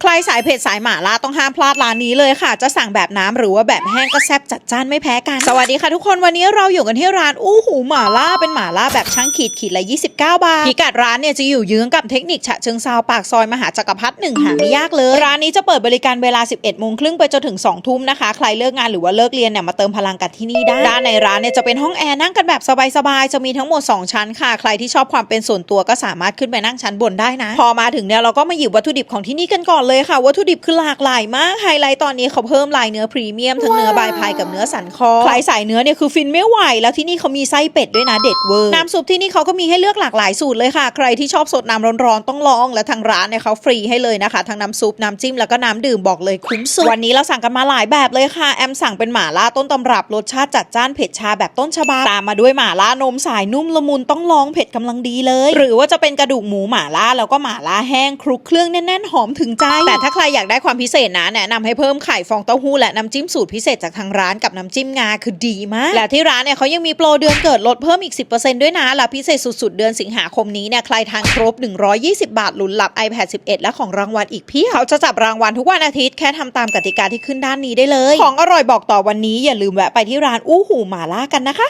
ใครสายเผ็ดสายหม่าล่าต้องห้ามพลาดร้านนี้เลยค่ะ จะสั่งแบบน้ำหรือว่าแบบแห้งก็แซ่บจัดจ้านไม่แพ้กัน สวัสดีค่ะทุกคนวันนี้เราอยู่กันที่ร้านอู้หูหม่าล่าเป็นหม่าล่าแบบช่างขีดขีดละ 29 บาทพิกัดร้านเนี่ยจะอยู่เยื้องกับเทคนิคฉะเชิงเซาปากซอยมหาจักรพรรดิหนึ่งหาไม่ยากเลย ร้านนี้จะเปิดบริการเวลา 11โมงครึ่งไปจนถึง 2 ทุ่มนะคะ ใครเลิกงานหรือว่าเลิกเรียนเนี่ยมาเติมพลังกันที่นี่ได้ด้านในร้านเนี่ยจะเป็นห้องแอร์นั่งกันแบบสบายๆจะมีทั้งหมด 2 ชั้นค่ะ ใครที่ชอบความเป็นส่วนตัวก็สามารถขึ้นไปนั่งชั้นบนได้นะ พอมาถึงเนี่ยเราก็มาหยิบวัตถุดิบของที่นี่กันก่อนเลยค่ะวัตถุดิบคือหลากหลายมากไฮไลท์ตอนนี้เขาเพิ่มลายเนื้อพรีเมียมทั้งเนื้อบายพายกับเนื้อสันคอใครใส่เนื้อเนี่ยคือฟินไม่ไหว แล้วที่นี่เขามีไส้เป็ดด้วยนะเด็ดเวอร์น้ำซุปที่นี่เขาก็มีให้เลือกหลากหลายสูตรเลยค่ะ ใครที่ชอบสดน้ำร้อนๆต้องลอง และทางร้านเนี่ยเขาฟรีให้เลยนะคะทั้งน้ำซุปน้ำจิ้มแล้วก็น้ำดื่มบอกเลยคุ้มสุดวันนี้เราสั่งกันมาหลายแบบเลยค่ะแอมสั่งเป็นหม่าล่าต้นตำรับรสชาติจัดจ้านเผ็ดชาแบบต้นฉบับตามมาด้วยหม่าล่านมสายนุ่มละมุนต้องลองเผ็ดกำลังดีเลย หรือว่าจะเป็นกระดูกหมูหม่าล่าแล้วก็หม่าล่าแห้งคลุกเครื่องแน่นๆหอมถึงใจแต่ถ้าใครอยากได้ความพิเศษนะแนะนำให้เพิ่มไข่ฟองเต้าหู้และน้ำจิ้มสูตรพิเศษจากทางร้านกับน้ำจิ้มงาคือดีมาก และที่ร้านเนี่ยเขายังมีโปรเดือนเกิดลดเพิ่มอีก 10%ด้วยนะและพิเศษสุดๆ เดือนสิงหาคมนี้เนี่ยใครทานครบ 120 บาทลุ้นรับ iPad 11 และของรางวัลอีกเพี่เขาจะจับรางวัลทุกวันอาทิตย์แค่ทำตามกติกาที่ขึ้นด้านนี้ได้เลย ของอร่อยบอกต่อวันนี้อย่าลืมแวะไปที่ร้านอู้หูหมาล่ากันนะคะ